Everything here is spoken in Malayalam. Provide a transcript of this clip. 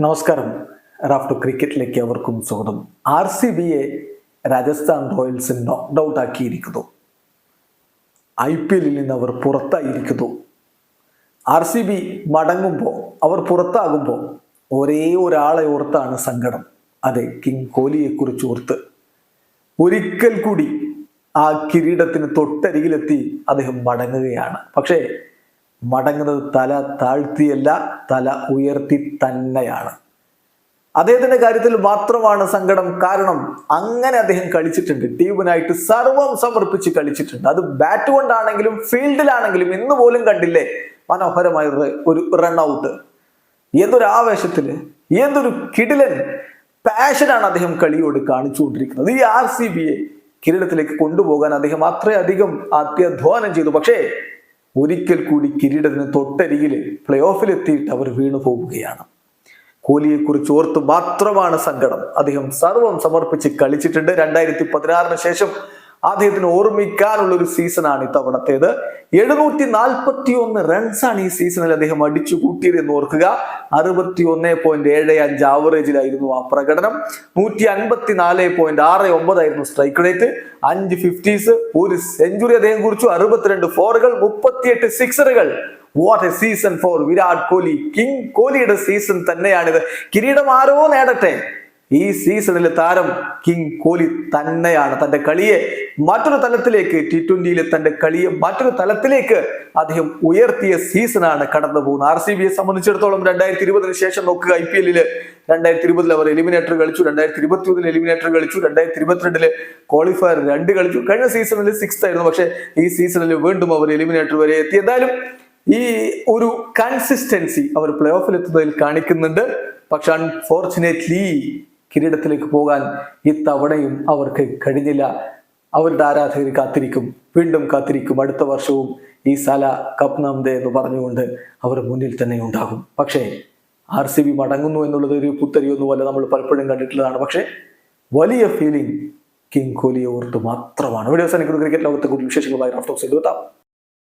നമസ്കാരം. റാഫ്റ്റോ ക്രിക്കറ്റിലേക്ക് അവർക്കും സ്വാഗതം. ആർ സി ബിയെ രാജസ്ഥാൻ റോയൽസ് നോക്ക് ഔട്ട് ആക്കിയിരിക്കുന്നു. ഐ പി എല്ലിൽ നിന്ന് അവർ പുറത്തായിരിക്കുന്നു. ആർ സി ബി മടങ്ങുമ്പോൾ അവർ പുറത്താകുമ്പോൾ ഒരേ ഒരാളെ ഓർത്താണ് സങ്കടം. അതെ കിങ് കോഹ്ലിയെക്കുറിച്ച് ഓർത്ത്. ഒരിക്കൽ കൂടി ആ കിരീടത്തിന് തൊട്ടരികിലെത്തി അദ്ദേഹം മടങ്ങുകയാണ്. പക്ഷേ മടങ്ങുന്നത് തല താഴ്ത്തിയല്ല തല ഉയർത്തി തന്നെയാണ്. അദ്ദേഹത്തിന്റെ കാര്യത്തിൽ മാത്രമാണ് സങ്കടം. കാരണം അങ്ങനെ അദ്ദേഹം കളിച്ചിട്ടുണ്ട്. ടീമിനായിട്ട് സർവം സമർപ്പിച്ച് കളിച്ചിട്ടുണ്ട്. അത് ബാറ്റ് കൊണ്ടാണെങ്കിലും ഫീൽഡിലാണെങ്കിലും ഇന്ന് പോലും കണ്ടില്ലേ? മനോഹരമായ ഒരു- ഒരു റൺ ഔട്ട് എന്തൊരു ആവേശത്തിൽ എന്തൊരു കിടിലൻ പാഷനാണ് അദ്ദേഹം കളിയോട് കാണിച്ചുകൊണ്ടിരിക്കുന്നത്. ഈ ആർ സി ബിയെ കിരീടത്തിലേക്ക് കൊണ്ടുപോകാൻ അദ്ദേഹം അത്രയധികം അത്യധ്വാനം ചെയ്തു. പക്ഷേ ഒരിക്കൽ കൂടി കിരീടത്തിന് തൊട്ടരികിൽ പ്ലേ ഓഫിൽ എത്തിയിട്ട് അവർ വീണു പോവുകയാണ് കോഹ്ലിയെക്കുറിച്ച് ഓർത്ത് മാത്രമാണ് സങ്കടം. അദ്ദേഹം സർവം സമർപ്പിച്ച് കളിച്ചിട്ടുണ്ട്. രണ്ടായിരത്തി പതിനാറിന് ശേഷം അദ്ദേഹത്തിന് ഓർമ്മിക്കാനുള്ള ഒരു സീസണാണ് ഇത്തവണത്തേത്. എഴുന്നൂറ്റി നാൽപ്പത്തി ഒന്ന് റൺസാണ് ഈ സീസണിൽ അദ്ദേഹം അടിച്ചു കൂട്ടിയത് എന്ന് ഓർക്കുക. അറുപത്തി ഒന്ന് പോയിന്റ് ഏഴ് അഞ്ച് ആവറേജിലായിരുന്നു ആ പ്രകടനം. നൂറ്റി അൻപത്തി നാല് പോയിന്റ് ആറ് ഒമ്പതായിരുന്നു സ്ട്രൈക്ക് റേറ്റ്. അഞ്ച് ഫിഫ്റ്റീസ് ഒരു സെഞ്ചുറി അദ്ദേഹം കുറിച്ചു. അറുപത്തിരണ്ട് ഫോറുകൾ മുപ്പത്തിയെട്ട് സിക്സറുകൾ. What a season for Virat Kohli. King കോഹ്ലിയുടെ സീസൺ തന്നെയാണിത്. കിരീടം ആരോ നേടട്ടെ. ഈ സീസണിലെ താരം കിങ് കോഹ്ലി തന്നെയാണ്. തന്റെ കളിയെ മറ്റൊരു തലത്തിലേക്ക് ടി ട്വന്റിയിലെ തന്റെ കളിയെ മറ്റൊരു തലത്തിലേക്ക് അദ്ദേഹം ഉയർത്തിയ സീസണാണ് കടന്നു പോകുന്നത്. ആർ സി ബിയെ സംബന്ധിച്ചിടത്തോളം രണ്ടായിരത്തി ഇരുപതിന് ശേഷം നോക്കുക ഐ പി എല്ലിൽ രണ്ടായിരത്തി ഇരുപതിൽ അവർ എലിമിനേറ്റർ കളിച്ചു രണ്ടായിരത്തി ഇരുപത്തി ഒന്നിൽ എലിമിനേറ്റർ കളിച്ചു രണ്ടായിരത്തി ഇരുപത്തിരണ്ടിൽ ക്വാളിഫയർ രണ്ട് കളിച്ചു. കഴിഞ്ഞ സീസണിൽ സിക്സ് ആയിരുന്നു പക്ഷെ ഈ സീസണിൽ വീണ്ടും അവർ എലിമിനേറ്റർ വരെ എത്തി. എന്തായാലും ഈ ഒരു കൺസിസ്റ്റൻസി അവർ പ്ലേ ഓഫിൽ എത്തുന്നതിൽ കാണിക്കുന്നുണ്ട്. പക്ഷെ അൺഫോർച്ചുനേറ്റ്ലി കിരീടത്തിലേക്ക് പോകാൻ ഇത്തവണയും അവർക്ക് കഴിഞ്ഞില്ല. അവരുടെ ആരാധകർ കാത്തിരിക്കും വീണ്ടും കാത്തിരിക്കും. അടുത്ത വർഷവും ഈ സല കപ്പ് നാംദേ എന്ന് പറഞ്ഞുകൊണ്ട് അവർ മുന്നിൽ തന്നെ ഉണ്ടാകും. പക്ഷേ ആർ സി ബി മടങ്ങുന്നു എന്നുള്ളത് ഒരു പുത്തരിയൊന്നുമല്ല നമ്മൾ പലപ്പോഴും കണ്ടിട്ടുള്ളതാണ്. പക്ഷേ വലിയ ഫീലിംഗ് കിങ് കോഹ്ലിയെ ഓർത്ത് മാത്രമാണ്. വീഡിയോസ് എനിക്ക് ക്രിക്കറ്റ് ലോകത്തെ കൂടുതൽ വിശേഷങ്ങളുമായി റാഫ്റ്റോക്സ് എഴുതാം